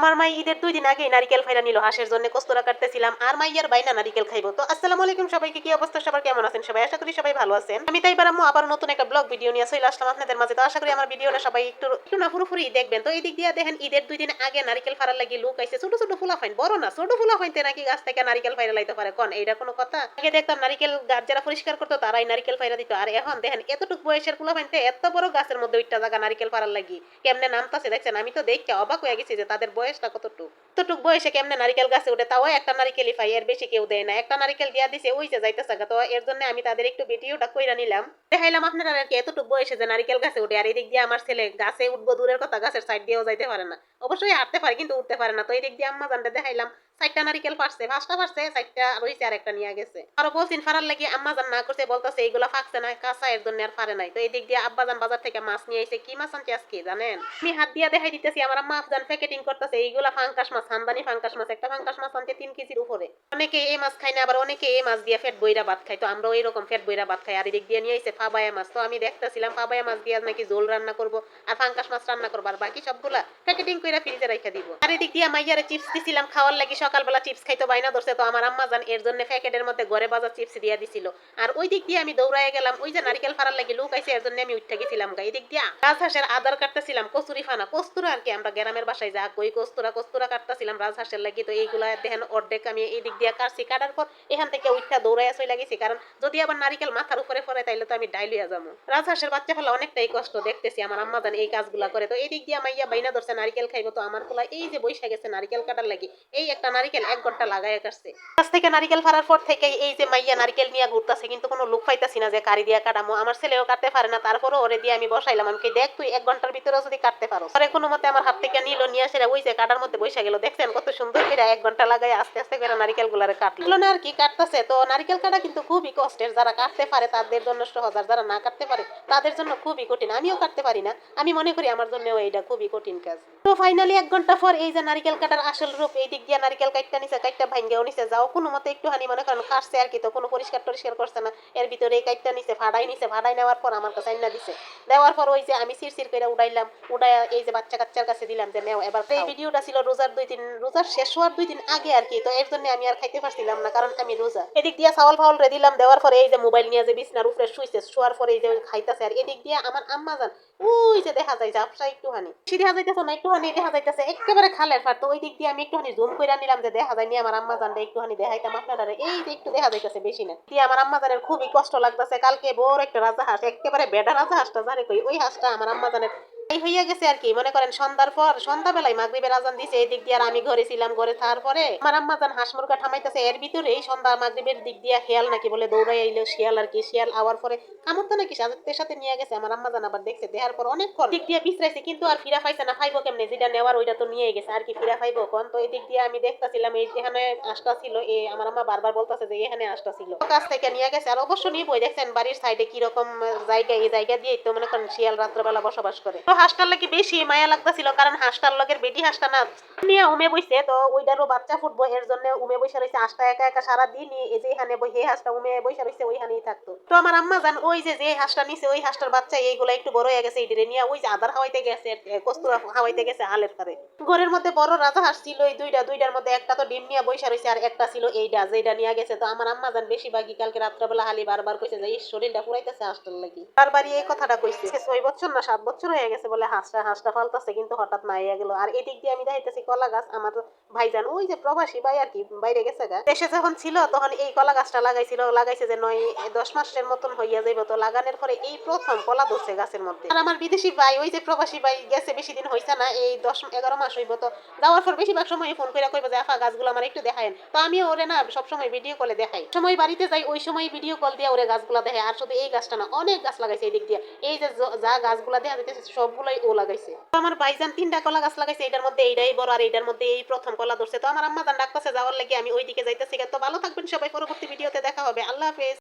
আমার মাই ঈদের দুই দিন আগে নারিকেল ফাইরা নিল, হাঁসের জন্য কস্তরা কাটতেছিলাম, আর মাইয়ার বাইনা নারিকেল খাইবো। তো আসসালামু আলাইকুম সবাইকে, কি অবস্থা? সবার কেমন আছেন সবাই? আশা করি সবাই ভালো আছেন। আমি তাই বারামু আবার নতুন একটা ব্লগ ভিডিও নিয়ে চলে আসলাম আপনাদের মাঝে। তো আশা করি আমার ভিডিওটা সবাই একটু একটু না পুরোপুরি দেখবেন। তো এই দিক দিয়ে দেখেন, ঈদের দুই দিন আগে নারিকেল ফাড়ার লাগি লুক আইছে। ছোট ছোট ফুলা ফাইন, বড় না, ছোট ফুলা ফাইনতে নাকি গাছ থেকে নারিকেল ফাইরা লাইতে পারে। কোন এইটা কোনো কথা? আগে দেখতাম নারিকেল গাছ যারা পরিষ্কার করতো, তারাই নারিকেল ফাইরা দিত। আর এখন দেখেন, এতটুকু বয়সের ফুলা ফাইনতে এত বড় গাছের মধ্যে ওইটা জায়গা নারিকেল ফাড়ার লাগি। কেমনে নামতাছে, দেখছেন? আমি তো দেখে অবাক হয়ে গেছি যে তাদের বয়সটা কতটুকু? কতটুক বয়সে কেমনে নারিকেল গাছে উঠে? তাও একটা নারিকেলই পাই, এর বেশি কেউ দেয় না। একটা নারিকেল দিয়া দিছে, ওই যে যাইতেছে। তো এর জন্য আমি তাদের একটু ভিডিওটা কইরা নিলাম। দেখাইলাম আপনারা আর কি এতটুকু বয়সে যে নারিকেল গাছে উঠে, আর এদিক দিয়ে আমার ছেলে গাছে উঠবো দূরের কথা, গাছের সাইড দিয়েও যাইতে পারে না। অবশ্যই হাঁটতে পারে, কিন্তু উঠতে পারে না। তো এদিক দিয়ে আম্মা জানতে দেখাইলাম, চারটা নারিকেল পারছে, পাঁচটা পারছে, চারটা রয়েছে আর একটা নিয়ে গেছে। আরও বলছেন, ফারার লাগি আম্মা জান না করছে, বলতেছে এইগুলা ফাঁকছে না, কাঁচা এর জন্য আর ফারে নাই। তো এই দিক দিয়ে আব্বা জান বাজার থেকে মাছ নিয়ে এসে কি মাছ আনছে আজকে, জানেন? আমি হাত দিয়ে দেখাই দিতেছি, আমার আম্মা আফজান প্যাকেটিং করতেছে, এইগুলা ফাঙ্কাস মাছ। হামদানি ফাঙ্কাস মাছ। একটা ফাঙ্কাস মাছ আনছে তিন কেজির উপরে। অনেকে এই মাছ খায় না, আবার অনেকে এই মাছ দিয়ে ফেট বইরা ভাত খায়। তো আমরাও এরকম ফেট বইরা ভাত খাই। আর এদিক দিয়ে নিয়ে এসে ফাবায়া মাছ। তো আমি দেখতেছিলাম, ফাবায়া মাছ দিয়ে নাকি জোল রান্না করব আর ফাঙ্কাস মাছ রান্না করব। আর বাকি সবগুলা প্যাকেটিং করে ফ্রিজে রেখে দিব। আর এদিক দিয়ে মাইয়ারে চিপস দিছিলাম, খাওয়ার লাগি সকালবেলা চিপস খাইতো বাইনা ধরছে। তো আমার আম্মা জান, এর জন্য প্যাকেটের মধ্যে ঘরে বাজার চিপস দিয়ে দিছিল। আর ওই দিক দিয়ে আমি দৌড়ায় গেলাম, ওই যে নারিকেল ফাড়ার লাগি লোক আইছে, এর জন্য আমি উঠতে গেছিলাম গা। এদিক দিয়া রাজহাঁসের আদার কাটতেছিলাম কচুরি ফানা। কস্তুরা আর কি, আমরা গ্রামের বাসায় যা কই কস্তুরা কস্তুরা কাটতেছিলাম রাজহাঁসের লাগি, তো এইগুলা দেখেন অর্ধেক আমি এই দিক দিয়া কাটছি। কাটার পর এখান থেকে উঠটা দৌড়ায় চলে লাগিছি কারণ যদি আবার নারিকেল মাথার উপরে পড়ে, তাইলে তো আমি ডাইলিয়া যাব। রাজহাঁসের বাচ্চা ফেলা অনেকটাই কষ্ট দেখতেছি, আমার আম্মা জান এই কাজগুলা করে। তো এই দিক দিয়ে মাইয়া বাইনা ধরছে, নারিকেল খাইবো তো আমার পোলা এই যে বৈশা গেছে নারিকেল কাটার লাগি, এই একটা নারিকেল এক ঘণ্টা লাগায় কাটছে। কাছ থেকে নারিকেল ফাড়ার পর থেকে এই যে মাইয়া নারিকেল নিয়ে ঘুরতেছে, কিন্তু কোনো লোক পাইতাছি না যে কারি দিয়া কাটামো। আমার ছেলেও কাটতে পারে না, তারপরও ওরে দিয়ে আমি বসাইলাম। আমি দেখ তুই এক ঘণ্টার ভিতরে যদি কাটতে পারো। পরে কোনো মতে আমার হাত থেকে নিল নিয়ে আসে ওই যে কাটার মধ্যে বসে গেল দেখছেন কত সুন্দর করে এক ঘণ্টা লাগাই আস্তে আস্তে করে নারিকেল গুলারে কাটলো না আর কি কাটতেছে তো নারিকেল কাটা কিন্তু খুবই কষ্টের। যারা কাটতে পারে তাদের জন্য সহজ আর যারা না কাটতে পারে তাদের জন্য খুবই কঠিন। আমিও কাটতে পারি না। আমি মনে করি আমার জন্য এইটা খুবই কঠিন কাজ। তো ফাইনালি এক ঘণ্টা পর এই যে নারিকেল কাটার আসল রূপ এই দিক দিয়ে নারিকেল কাটটা নিছে কাটটা ভাঙ্গেও নিছে। যাও কোনো মতে একটুখানি মনে করেন কাটছে আর কি তো কোনো পরিষ্কার টরিষ্কার করছে না। এর ভিতরে এই কাটটা নিছে ফাড়াই নিছে ফাড়াই নেওয়ার পর আমার কাছে আইনা দিছে। দেওয়ার পর ওই যে আমি সির সির করে উড়াইলাম উড়াই এই যে বাচ্চা কাচ্চার কাছে দিলাম যে নেও এবার এই ভিডিওটা ছিল রোজার দুই দিন রোজার শেষ হওয়ার দুই দিন আগে আর কি, তো এর জন্য আমি আর খাইতে পারছিলাম না, কারণ আমি রোজা। এদিক দিয়ে চাউল ফাউল রে দিলাম, দেওয়ার পরে এই যে মোবাইল নিয়ে যে বিছনার উপরে শুইছে, শোয়ার পরে এই যে খাইতেছে, আর এদিক দিয়ে আমার আম্মা জান ওই যে দেখা যায় জাপসা একটুখানি। সে দেখা যাইতেছে না একটু একটুখানি দেখা যাইতেছে, একেবারে খালের ফার তো ওই দিক দিয়ে আমি একটু একটুখানি জুম করে নিলাম যে দেখা যায় নি আমার আম্মা জানটা একটুখানি দেখাইতাম আপনারা এই যে একটু দেখা যাইতেছে বেশি না। দিয়ে আমার আম্মা জানের খুবই কষ্ট লাগতেছে, কালকে বড় একটা রাজা হাঁস একেবারে বেডা রাজা হাঁসটা জানে কই, ওই হাঁসটা আমার আম্মা জানের এই হইয়া গেছে আর কি। মনে করেন, সন্ধ্যার পর সন্ধ্যাবেলায় মাগরিবের আজান দিছে, এই দিক দিয়ে আর আমি ঘরে ছিলাম, ঘরে থাকার পরে আমার আম্মা জান হাঁস মুরগা ঠামাইতেছে, এর ভিতরে এই সন্ধ্যা মাগরিবের দিক দিয়ে খেয়াল নাকি বলে দৌড়াই আইলো, শিয়াল আর কি, শিয়াল আওয়ার পরে আমার তো নাকি সাজাতের সাথে নিয়ে গেছে, আমার আম্মা জান আবার দেখছে দেখার পর অনেকক্ষণ দিক দিয়ে পিছরাইছে কিন্তু আর ফিরা পাইছে না ফাইবো কেমনে, যেটা নেওয়ার ওইটা তো নিয়ে গেছে, আর কি ফিরা পাইবো কোন? তো এই দিক দিয়ে আমি দেখতেছিলাম, এই যেখানে আশটা ছিল এই আমার আম্মা বারবার বলতেছে যে এখানে আশটা ছিল। কাছ থেকে নিয়ে গেছে, আর অবশ্য নিবই, দেখছেন বাড়ির সাইডে কীরকম জায়গা, এই জায়গা দিয়ে তো মনে করেন শিয়াল রাত্রবেলা বসবাস করে। হাঁসটার লাগে বেশি মায়া লাগতেছিল, কারণ হাঁসটার লগের বেটি হাঁসটা না নিয়ে উমে বইছে, তো ওইটারও বাচ্চা ফুটবো, এর জন্য উমে বসে রয়েছে হাঁসটা একা একা সারা দিন এই যে এখানে বই এই হাঁসটা উমে বসে রয়েছে ওইখানেই থাকতো। তো আমার আম্মা জান, ওই যে যে হাঁসটা নিছে, ওই হাঁসটার বাচ্চা এইগুলা একটু বড় হয়ে গেছে এইদিকে নিয়ে ওই যে আদার হাওয়াইতে গেছে কস্তুরা হাওয়াইতে গেছে হালের পারে ঘরের মধ্যে বড় রাজা হাঁস ছিল এই দুইটা, দুইটার মধ্যে একটা তো ডিম নিয়ে বসে রয়েছে আর একটা ছিল এইটা যেটা নিয়ে গেছে। তো আমার আম্মা জান, বেশিরভাগই কালকে রাত্রেবেলা হালি বারবার কইছে যে এই শরীরটা পুরাইতেছে হাঁসটার লাগি। বারবারই এই কথাটা কইছে। ছয় বছর না, সাত বছর হয়ে গেছে বলে হাঁসটা হাঁসটা ফালতাছে কিন্তু হঠাৎ মাইয়া গেল। আর এদিক দিয়ে আমি দেখাইতেছি কলা গাছ, আমার ভাইজান, ওই যে প্রবাসী ভাই আর কি, বাইরে গেছে গা। দেশে যখন ছিল, তখন এই কলা গাছটা লাগাইছিল, লাগাইছে যে নয়, দশ মাসের মতন হইয়া যাইব, তো লাগানোর পরে এই প্রথম কলা ধরছে গাছের মধ্যে। আর আমার বিদেশি ভাই, ওই যে প্রবাসী ভাই গেছে, বেশি দিন হইছে না, এই দশ, এগারো মাস হইব, তো যাওয়ার পর বেশিরভাগ সময় ফোন করে কইবো যে, আফা, গাছগুলো আমার একটু দেখায় তো আমি ওরে না, সবসময় ভিডিও কলে দেখাই। সময় বাড়িতে যাই, ওই সময় ভিডিও কল দিয়ে ওরে গাছগুলো দেখায় আর শুধু এই গাছটা না, অনেক গাছ লাগাইছে এই দিক দিয়ে। এই যে যা গাছগুলা দেখা যাইতেছে সবগুলাই ও লাগাইছে। তো আমার ভাইজান তিনটা কলা গাছ লাগাইছে এটার মধ্যে এইটাই বড় আর এটার মধ্যে এই প্রথম কলা ধরছে। তো আমার আম্মা জান ডাকতেছে, যাওয়ার লাগে আমি ওইদিকে যাইতেছি। তো ভালো থাকবেন সবাই, পরবর্তী ভিডিওতে দেখা হবে। আল্লাহ হাফেজ।